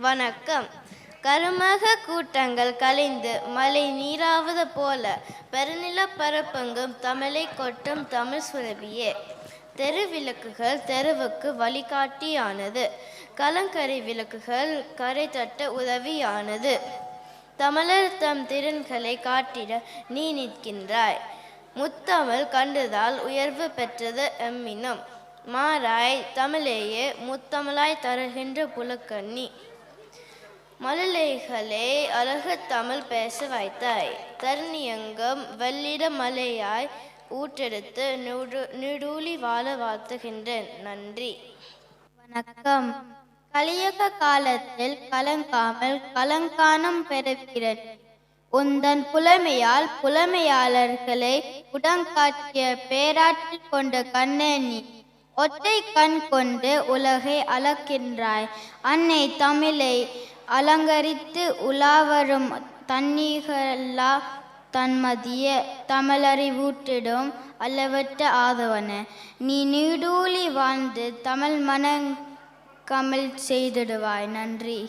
வணக்கம். கருமக கூட்டங்கள் கலைந்து மழை நீராவது போல பெருநில பரப்பங்கும் தமிழை கொட்டும் தமிழ் சுரபியே. தெரு விளக்குகள் தெருவுக்கு வழிகாட்டியானது. கலங்கரை விளக்குகள் கரை தட்ட உதவியானது. தமிழர் தம் திறன்களை காட்டிட நீ நிற்கின்றாய். முத்தமிழ் கண்டுதால் உயர்வு பெற்றது எம்மினும். மாறாய் தமிழேயே முத்தமிழாய் தருகின்ற புலக்கண்ணி. மழலைகளே அழகு தமிழ் பேச வைத்தாய். தருணியங்கம் வெள்ளிட மலையாய் ஊற்றெடுத்து நுடு வாழ வாழ்த்துகின்றேன். நன்றி. வணக்கம். கலியக காலத்தில் கலங்காமல் கலங்கானம் பெறுகிறேன் உந்தன் புலமையால் புலமையாளர்களை உடங்காட்டிய பேராற்றில் கொண்ட கண்ணே நீ ஒற்றை கண் கொண்டு உலகை அளக்கின்றாய். அன்னை தமிழை அலங்கரித்து உலாவரும் தன்னிகல்லா தன்மதிய தமிழறிவூட்டிடும் அளவற்ற ஆதவன. நீ நீடூழி வாழ்ந்து தமிழ் மன கமல் செய்திடுவாய். நன்றி.